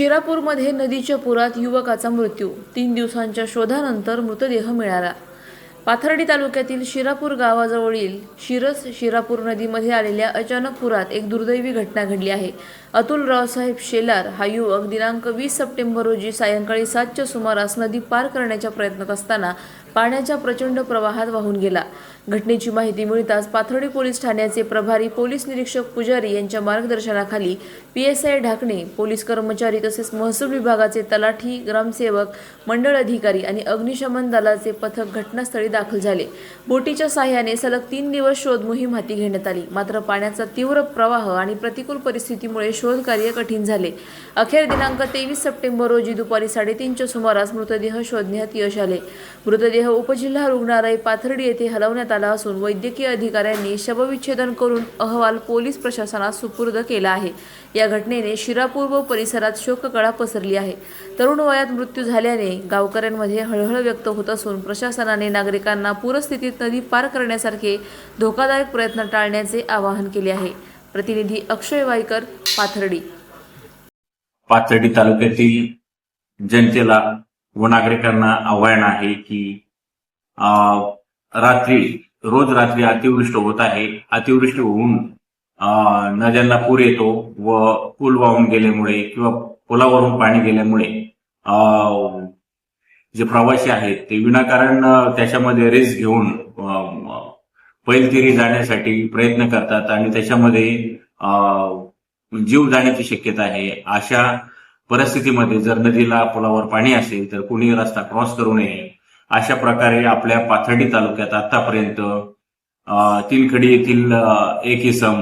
शिरापूरमध्ये नदीच्या पुरात युवकाचा मृत्यू. तीन दिवसांच्या शोधानंतर मृतदेह मिळाला. पाथर्डी तालुक्यातील शिरापूर गावाजवळील शिरस शिरापूर नदीमध्ये आलेल्या अचानक पुरात एक दुर्दैवी घटना घडली आहे. अतुल रावसाहेब शेलार हा युवक दिनांक वीस सप्टेंबर रोजी सायंकाळी सातच्या सुमारास नदी पार करण्याच्या प्रयत्नात असताना पाण्याच्या प्रचंड प्रवाहात वाहून गेला. घटनेची माहिती मिळताच पाथर्डी पोलीस ठाण्याचे प्रभारी पोलीस निरीक्षक पुजारी यांच्या मार्गदर्शनाखाली P S I Dhakane police कर्मचारी तसेच महसूल विभागाचे तलाठी ग्रामसेवक मंडळ अधिकारी आणि अग्निशमन दलाचे पथक घटनास्थळी दाखल झाले. बोटीच्या साह्याने सलग तीन दिवस शोध मोहीम हाती घेण्यात आली. मात्र पाण्याचा तीव्र प्रवाह आणि प्रतिकूल परिस्थितीमुळे शोध कार्य कठीण झाले. अखेर दिनांक तेवीस सप्टेंबर रोजी दुपारी साडेतीनच्या सुमारास मृतदेह शोधण्यात यश आले. मृतदेह उपजिल्हा रुग्णालय पाथर्डी येथे हलवण्यात आला. असून वैद्यकीय अधिकाऱ्यांनी शवविच्छेदन करून अहवाल पोलीस प्रशासनास सुपूर्द केला आहे. या घटनेने शिरापूर व परिसरात शोककळा पसरली आहे. तरुण वयात मृत्यू झाल्याने गावकऱ्यांमध्ये हळहळ व्यक्त होत असून प्रशासनाने नागरिकांना पूरस्थितीत नदी पार करण्यासारखे धोकादायक प्रयत्न टाळण्याचे आवाहन केले आहे. प्रतिनिधी अक्षय वायकर पाथर्डी. पाथर्डी तालुक्यातील जनतेला व नागरिकांना आव्हान आहे की रात्री रोज रात्री अतिवृष्टी होत आहे. अतिवृष्टी होऊन नद्यांना पूर येतो व पूल वाहून गेल्यामुळे किंवा पुलावरून पाणी गेल्यामुळे जे प्रवासी आहेत ते विनाकारण त्याच्यामध्ये रिस्क घेऊन पैलगिरी जाण्यासाठी प्रयत्न करतात आणि त्याच्यामध्ये जीव जाण्याची शक्यता आहे. अशा परिस्थितीमध्ये जर नदीला पुलावर पाणी असेल तर कुणी रस्ता क्रॉस करू नये. अशा प्रकारे आपल्या पाथर्डी तालुक्यात आतापर्यंत तिलखडी येथील एक इसम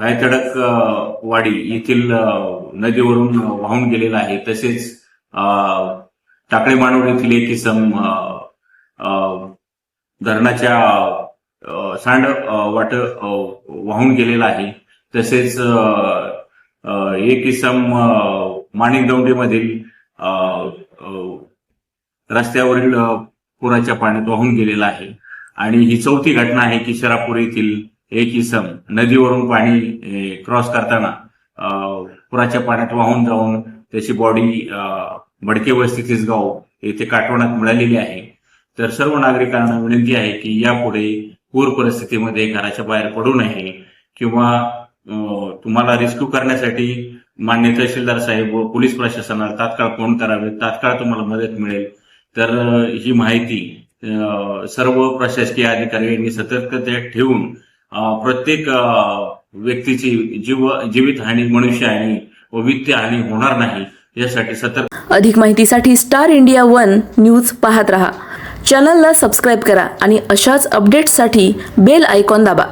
गायतडक वाडी येथील नदीवरून वाहून गेलेला आहे. तसेच टाकळे मानवड येथील एक इसम धरणाच्या सांड वाट वाहून गेलेला आहे. तसेच एक इसम माणिक दौंडीमधील रस्त्यावरील पुराच्या पाण्यात वाहून गेलेला आहे. आणि ही चौथी घटना आहे की शरापूर येथील एक इसम नदीवरून पाणी क्रॉस करताना पुराच्या पाण्यात वाहून जाऊन त्याची बॉडी मडके वस्ती तिसगाव येथे काठवण्यात मिळालेली आहे. तर सर्व नागरिकांना विनंती आहे की यापुढे पूर परिस्थितीमध्ये घराच्या बाहेर पडू नये किंवा तुम्हाला रेस्क्यू करण्यासाठी मान्य तहसीलदार साहेब व पोलीस प्रशासनाला तात्काळ फोन करावे तात्काळ तुम्हाला मदत मिळेल. तर ही माहिती सर्व प्रशासकीय अधिकारी यांनी सतर्कता ठेवून प्रत्येक व्यक्तीची जीव जीवित हानी मनुष्य आणि व वित्तहानी होणार नाही यासाठी सतर्क अधिक माहितीसाठी स्टार इंडिया वन न्यूज पाहत रहा. चॅनलला सबस्क्राईब करा आणि अशाच अपडेट्ससाठी बेल आयकॉन दाबा.